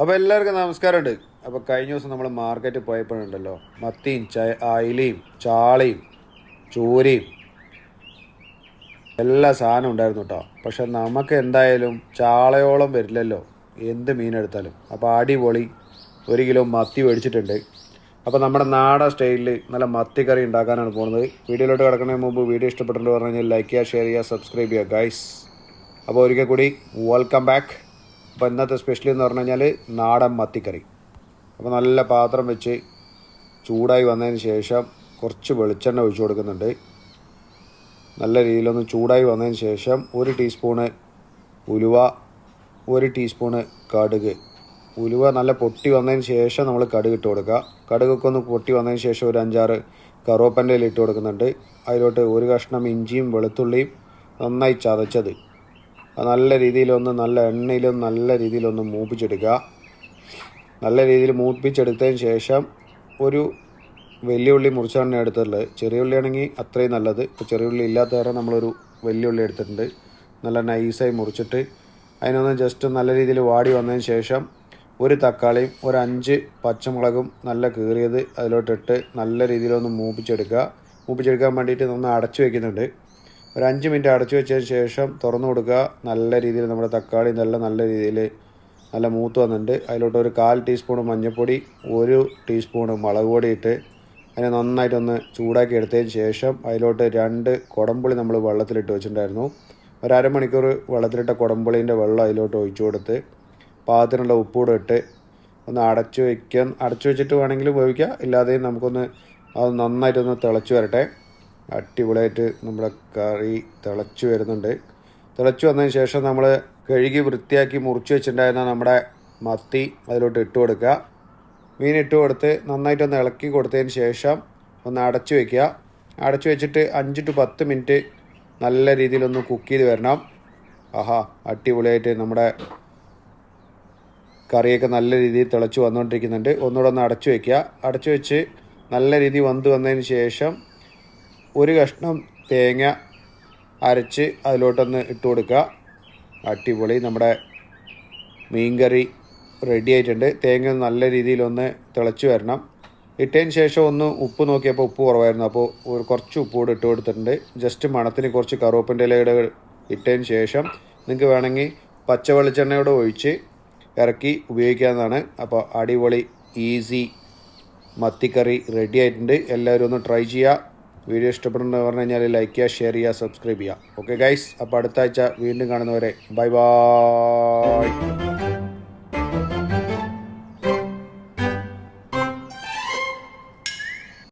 അപ്പോൾ എല്ലാവർക്കും നമസ്കാരമുണ്ട്. അപ്പോൾ കഴിഞ്ഞ ദിവസം നമ്മൾ മാർക്കറ്റിൽ പോയപ്പോഴുണ്ടല്ലോ. മത്തിയും ച അയിലയും ചാളയും ചൂരയും എല്ലാ സാധനവും ഉണ്ടായിരുന്നു കേട്ടോ പക്ഷെ നമുക്ക് എന്തായാലും ചാളയോളം വരില്ലല്ലോ. എന്ത് മീനെടുത്താലും അപ്പോൾ അടിപൊളി ഒരു കിലോ മത്തി മേടിച്ചിട്ടുണ്ട്. അപ്പോൾ നമ്മുടെ നാടൻ സ്റ്റൈലിൽ നല്ല മത്തി കറി ഉണ്ടാക്കാനാണ് പോകുന്നത്. വീഡിയോയിലോട്ട് കിടക്കുന്നതിന് മുമ്പ് വീഡിയോ ഇഷ്ടപ്പെട്ടിട്ടുണ്ട് പറഞ്ഞു കഴിഞ്ഞാൽ ലൈക്ക് ചെയ്യുക ഷെയർ ചെയ്യുക സബ്സ്ക്രൈബ് ചെയ്യുക ഗൈസ് അപ്പോൾ ഒരിക്കൽ കൂടി വെൽക്കം ബാക്ക് അപ്പോൾ ഇന്നത്തെ സ്പെഷ്യൽ എന്ന് പറഞ്ഞു കഴിഞ്ഞാൽ നാടൻ മത്തിക്കറി. അപ്പോൾ നല്ല പാത്രം വെച്ച് ചൂടായി വന്നതിന് ശേഷം കുറച്ച് വെളിച്ചെണ്ണ ഒഴിച്ചു കൊടുക്കുന്നുണ്ട്. നല്ല രീതിയിലൊന്ന് ചൂടായി വന്നതിന് ശേഷം ഒരു ടീസ്പൂണ് ഉലുവ ഒരു ടീസ്പൂണ് കടുക്. ഉലുവ നല്ല പൊട്ടി വന്നതിന് ശേഷം നമ്മൾ കടുക് ഇട്ട് കൊടുക്കുക. കടുകൊക്കെ ഒന്ന് പൊട്ടി വന്നതിന് ശേഷം ഒരു അഞ്ചാറ് കറുവപ്പന്റെ ഇട്ട് കൊടുക്കുന്നുണ്ട്. അതിലോട്ട് ഒരു കഷ്ണം ഇഞ്ചിയും വെളുത്തുള്ളിയും നന്നായി ചതച്ചത്. നല്ല രീതിയിലൊന്ന് നല്ല എണ്ണയിലും നല്ല രീതിയിലൊന്ന് മൂപ്പിച്ചെടുക്കുക. നല്ല രീതിയിൽ മൂപ്പിച്ചെടുത്തതിന് ശേഷം ഒരു വലിയ ഉള്ളി മുറിച്ചാണ് എടുത്തിട്ടുള്ളത്. ചെറിയ ഉള്ളിയാണെങ്കിൽ അത്രയും നല്ലത്. ഇപ്പോൾ ചെറിയ ഉള്ളി ഇല്ലാത്ത കാരണം നമ്മളൊരു വലിയ ഉള്ളി എടുത്തിട്ടുണ്ട്. നല്ല നൈസായി മുറിച്ചിട്ട് അതിനൊന്ന് ജസ്റ്റ് നല്ല രീതിയിൽ വാടി വന്നതിന് ശേഷം ഒരു തക്കാളിയും ഒരു അഞ്ച് പച്ചമുളകും നല്ല കീറിയത് അതിലോട്ടിട്ട് നല്ല രീതിയിലൊന്ന് മൂപ്പിച്ചെടുക്കുക. മൂപ്പിച്ചെടുക്കാൻ വേണ്ടിയിട്ട് നമ്മൾ അടച്ചു വെക്കുന്നുണ്ട്. ഒരു അഞ്ച് മിനിറ്റ് അടച്ചു വെച്ചതിന് ശേഷം തുറന്നു കൊടുക്കുക. നല്ല രീതിയിൽ നമ്മുടെ തക്കാളി നല്ല നല്ല രീതിയിൽ നല്ല മൂത്ത് വന്നിട്ടുണ്ട്. അതിലോട്ട് ഒരു കാൽ ടീസ്പൂൺ മഞ്ഞൾപ്പൊടി ഒരു ടീസ്പൂൺ മുളക് പൊടി ഇട്ട് അതിനെ നന്നായിട്ടൊന്ന് ചൂടാക്കി എടുത്തതിന് ശേഷം അതിലോട്ട് രണ്ട് കുടംപുളി നമ്മൾ വെള്ളത്തിലിട്ട് വെച്ചിട്ടുണ്ടായിരുന്നു. ഒരു അരമണിക്കൂർ വെള്ളത്തിലിട്ട കുടംപുളീന്റെ വെള്ളം അതിലോട്ട് ഒഴിച്ചു കൊടുത്ത് പാകത്തിനുള്ള ഉപ്പൂടെ ഇട്ട് ഒന്ന് അടച്ചു വയ്ക്കാൻ അടച്ചു വെച്ചിട്ട് വേണമെങ്കിലും ഉപയോഗിക്കാം ഇല്ലാതെയും നമുക്കൊന്ന് അത് നന്നായിട്ടൊന്ന് തിളച്ച് വരട്ടെ. അടിപൊളിയായിട്ട് നമ്മുടെ കറി തിളച്ച് വരുന്നുണ്ട്. തിളച്ച് വന്നതിന് ശേഷം നമ്മൾ കഴുകി വൃത്തിയാക്കി മുറിച്ച് വെച്ചിട്ടുണ്ടായിരുന്ന നമ്മുടെ മത്തി അതിലോട്ട് ഇട്ട് കൊടുക്കുക. മീൻ ഇട്ട് കൊടുത്ത് നന്നായിട്ടൊന്ന് ഇളക്കി കൊടുത്തതിന് ശേഷം ഒന്ന് അടച്ചു വയ്ക്കുക അടച്ചു വെച്ചിട്ട് അഞ്ച് ടു പത്ത് മിനിറ്റ് നല്ല രീതിയിലൊന്ന് കുക്ക് ചെയ്ത് വരണം. ആഹാ അടിപൊളിയായിട്ട് നമ്മുടെ കറിയൊക്കെ നല്ല രീതിയിൽ തിളച്ച് വന്നുകൊണ്ടിരിക്കുന്നുണ്ട്. ഒന്നുകൂടെ ഒന്ന് അടച്ചു വയ്ക്കുക അടച്ചു വെച്ച് നല്ല രീതിയിൽ വന്ന് വന്നതിന് ശേഷം ഒരു കഷ്ണം തേങ്ങ അരച്ച് അതിലോട്ടൊന്ന് ഇട്ട് കൊടുക്കുക. അടിപൊളി. നമ്മുടെ മീൻകറി റെഡി ആയിട്ടുണ്ട്. തേങ്ങ നല്ല രീതിയിലൊന്ന് തിളച്ച് വരണം. ഇട്ടതിന് ശേഷം ഒന്ന് ഉപ്പ് നോക്കിയപ്പോൾ ഉപ്പ് കുറവായിരുന്നു. അപ്പോൾ ഒരു കുറച്ച് ഉപ്പ് കൂടെ ഇട്ട് കൊടുത്തിട്ടുണ്ട്. ജസ്റ്റ് മണത്തിന് കുറച്ച് കറുവപ്പിന്റെ ഇലയുടെ ഇട്ടതിന് ശേഷം നിങ്ങൾക്ക് വേണമെങ്കിൽ പച്ച വെളിച്ചെണ്ണയോടെ ഒഴിച്ച് ഇറക്കി ഉപയോഗിക്കാവുന്നതാണ്. അപ്പോൾ അടിപൊളി ഈസി മത്തിക്കറി റെഡി ആയിട്ടുണ്ട്. എല്ലാവരും ഒന്ന് ട്രൈ ചെയ്യുക. വീഡിയോ ഇഷ്ടപ്പെടുന്നത് പറഞ്ഞു കഴിഞ്ഞാൽ ലൈക്ക് ചെയ്യുക ഷെയർ ചെയ്യുക സബ്സ്ക്രൈബ് ചെയ്യുക. ഓക്കെ ഗൈസ് അപ്പോൾ അടുത്ത ആഴ്ച വീണ്ടും കാണുന്നവരെ. Bye bye